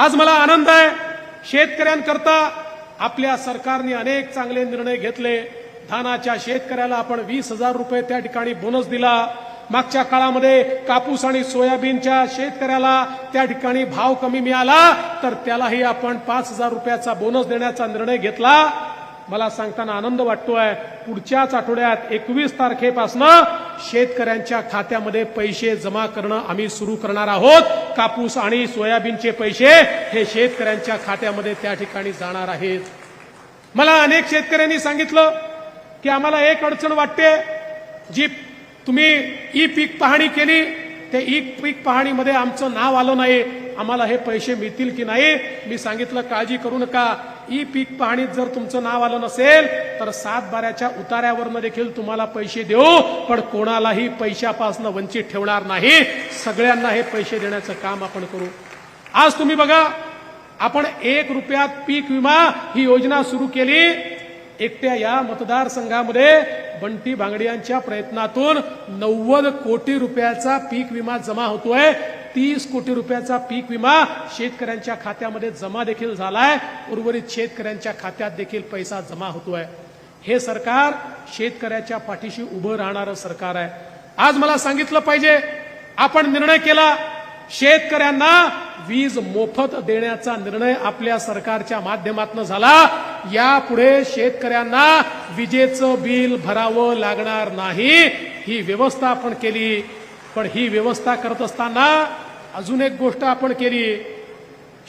आज मला आनंद आहे. शेतकऱ्यांकरता आपल्या सरकारने अनेक चांगले निर्णय घेतले. धानाच्या शेतकऱ्याला आपण वीस हजार रुपये त्या ठिकाणी बोनस दिला. मागच्या काळामध्ये कापूस आणि सोयाबीनच्या शेतकऱ्याला त्या ठिकाणी भाव कमी मिळाला तर त्यालाही आपण पाच हजार रुपयाचा बोनस देण्याचा निर्णय घेतला. मला सांगताना आनंद वाटतोय. पुढच्याच आठवड्यात एकवीस तारखेपासून शेतकऱ्यांच्या खात्यामध्ये पैसे जमा करणं आम्ही सुरू करणार आहोत. कापूस आणि सोयाबीनचे पैसे हे शेतकऱ्यांच्या खात्यामध्ये त्या ठिकाणी जाणार आहेत. मला अनेक शेतकऱ्यांनी सांगितलं की आम्हाला एक अडचण वाटते जी तुम्ही ई पीक पाहणी केली ते ई पीक पाहणीमध्ये आमचं नाव आलं नाही. आम्हाला हे पैसे मिळतील की नाही मी सांगितलं काळजी करू नका. ई पीक पाहणीत जर तुमचं नाव आलं नसेल तर सात बाऱ्याच्या उतार्यावरनं देखील तुम्हाला पैसे देऊ. पण कोणालाही पैशापासून वंचित ठेवणार नाही. सगळ्यांना हे पैसे देण्याचं काम आपण करू. आज तुम्ही बघा आपण एक रुपयात पीक विमा ही योजना सुरू केली. एकट्या या मतदारसंघामध्ये बंटी भांगडियांच्या प्रयत्नातून नव्वद कोटी रुपयाचा पीक विमा जमा होतोय. तीस कोटी रुपयाचा पीक विमा शेतकऱ्यांच्या खात्यामध्ये जमा देखील झालाय. उर्वरित शेतकऱ्यांच्या खात्यात देखील पैसा जमा होतोय. हे सरकार शेतकऱ्याच्या पाठीशी उभं राहणारं सरकार आहे. आज मला सांगितलं पाहिजे आपण निर्णय केला शेतकऱ्यांना वीज मोफत देण्याचा निर्णय आपल्या सरकारच्या माध्यमातून झाला. यापुढे शेतकऱ्यांना विजेचं बिल भरावं लागणार नाही. ही व्यवस्था आपण केली पण ही व्यवस्था करत असताना अजून एक गोष्ट आपण केली.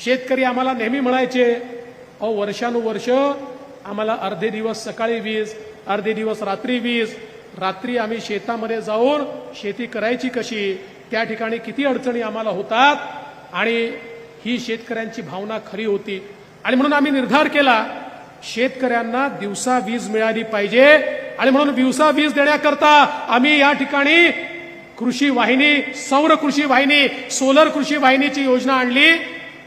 शेतकरी आम्हाला नेहमी म्हणायचे अहो वर्षानुवर्ष आम्हाला अर्धे दिवस सकाळी वीज अर्धे दिवस रात्री वीज रात्री आम्ही शेतामध्ये जाऊन शेती करायची कशी? त्या ठिकाणी किती अडचणी आम्हाला होतात आणि ही शेतकऱ्यांची भावना खरी होती. आणि म्हणून आम्ही निर्धार केला शेतकऱ्यांना दिवसा वीज मिळाली पाहिजे आणि म्हणून दिवसा वीज देण्याकरता आम्ही या ठिकाणी कृषी वाहिनी सौर कृषी वाहिनी सोलर कृषी वाहिनीची योजना आणली.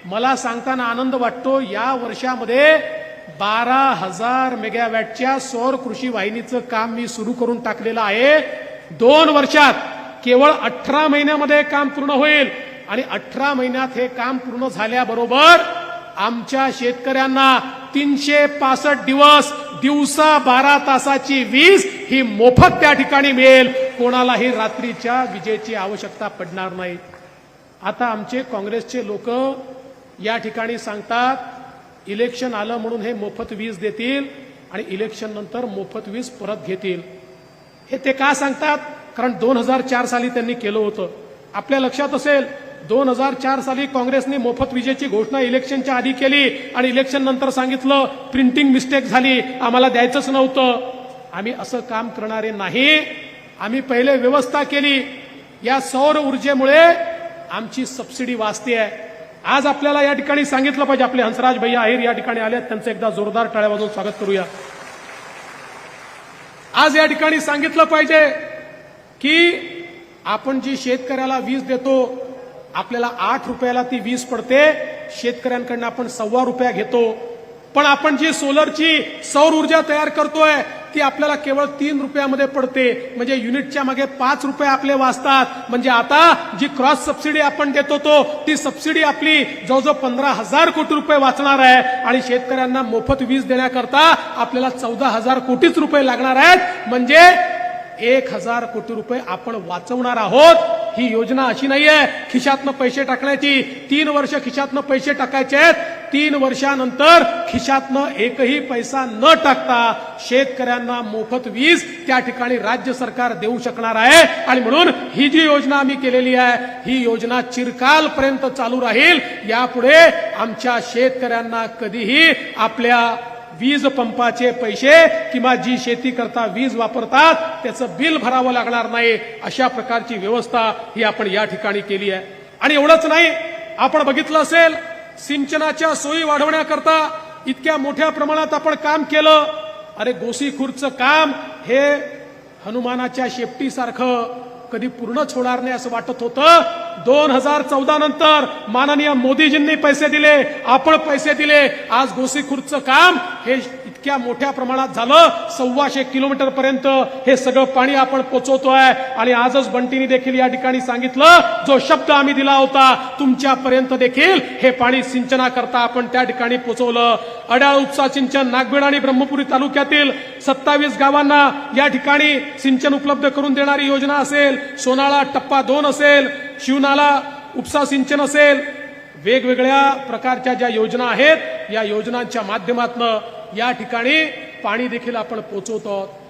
मला सांगताना आनंद वाटतो या वर्षामध्ये बारा हजार मेगावॅटच्या सौर कृषी वाहिनीचं काम मी सुरू करून टाकलेलं आहे. दोन वर्षात केवळ अठरा महिन्यामध्ये काम पूर्ण होईल आणि अठरा महिन्यात हे काम पूर्ण झाल्याबरोबर आमच्या शेतकऱ्यांना तीनशे पासष्ट दिवस दिवसा बारा तासाची वीज ही मोफत त्या ठिकाणी मिळेल. कोणालाही रात्रीच्या विजेची आवश्यकता पडणार नाही. आता आमचे काँग्रेसचे लोक या ठिकाणी सांगतात इलेक्शन आलं म्हणून हे मोफत वीज देतील आणि इलेक्शन नंतर मोफत वीज परत घेतील. हे ते का सांगतात? कारण दोन हजार चार साली त्यांनी केलं होतं. आपल्या लक्षात असेल दोन हजार चार साली काँग्रेसने मोफत विजेची घोषणा इलेक्शनच्या आधी केली आणि इलेक्शन नंतर सांगितलं प्रिंटिंग मिस्टेक झाली आम्हाला द्यायचंच नव्हतं. आम्ही असं काम करणारे नाही. आम्ही पहिले व्यवस्था केली. या सौर ऊर्जेमुळे आमची सबसिडी वाचते आहे आज आपल्याला या ठिकाणी सांगितलं पाहिजे आपले हंसराज भैया आहेर या ठिकाणी आले त्यांचं एकदा जोरदार टाळ्या वाजवून स्वागत करूया. आज या ठिकाणी सांगितलं पाहिजे की आपण जी शेतकऱ्याला वीज देतो आपल्याला आठ रुपयाला ती वीज पडते. शेतकऱ्यांकडनं आपण सव्वा रुपया घेतो. पण आपण जी सोलरची सौर ऊर्जा तयार करतोय ती आपल्याला केवळ तीन रुपयामध्ये पडते. म्हणजे युनिटच्या मागे पाच रुपये आपले वाचतात. म्हणजे आता जी क्रॉस सबसिडी आपण देतो तो ती सबसिडी आपली जवळजवळ पंधरा हजार कोटी रुपये वाचणार आहे. आणि शेतकऱ्यांना मोफत वीज देण्याकरता आपल्याला चौदा हजार कोटीच रुपये लागणार आहेत. म्हणजे एक हजार कोटी रुपये आपण वाचवणार आहोत. ही योजना अशी नाहीये. खिशातनं पैसे टाकण्याची तीन वर्ष खिशातनं पैसे टाकायचे आहेत. तीन वर्षानंतर खिशातनं एकही पैसा न टाकता शेतकऱ्यांना मोफत वीज त्या ठिकाणी राज्य सरकार देऊ शकणार आहे. आणि म्हणून ही जी योजना आम्ही केलेली आहे ही योजना चिरकालपर्यंत चालू राहील. यापुढे आमच्या शेतकऱ्यांना कधीही आपल्या वीज पंपाचे पैसे किंवा जी शेती करता वीज वापरतात त्याचं बिल भरावं लागणार नाही. अशा प्रकारची व्यवस्था ही आपण या ठिकाणी केली आहे. आणि एवढंच नाही आपण बघितलं असेल सिंचनाच्या सोयी वाढवण्याकरता इतक्या मोठ्या प्रमाणात आपण काम केलं. अरे गोसीखुर्दचं काम हे हनुमानाच्या शेपटीसारखं कधी पूर्णच होणार नाही असं वाटत होतं. दोन हजार चौदा नंतर माननीय मोदीजींनी पैसे दिले आपण पैसे दिले. आज गोसीखुर्दचं काम हे इतक्या मोठ्या प्रमाणात झालं सव्वाशे किलोमीटर पर्यंत हे सगळं पाणी आपण पोचवतोय. आणि आजच बंटीनी देखील या ठिकाणी सांगितलं जो शब्द आम्ही दिला होता तुमच्यापर्यंत देखील हे पाणी सिंचनाकरता आपण त्या ठिकाणी पोचवलं. अड्याळ उपसा सिंचन नागभीड आणि ब्रह्मपुरी तालुक्यातील सत्तावीस गावांना या ठिकाणी सिंचन उपलब्ध करून देणारी योजना असेल सोनाळा टप्पा दोन असेल शिवनाला उपसा सिंचन असेल वेगवेगळ्या प्रकारच्या ज्या योजना आहेत या योजनांच्या माध्यमातून या ठिकाणी पाणी देखील आपण पोचवतो आहोत.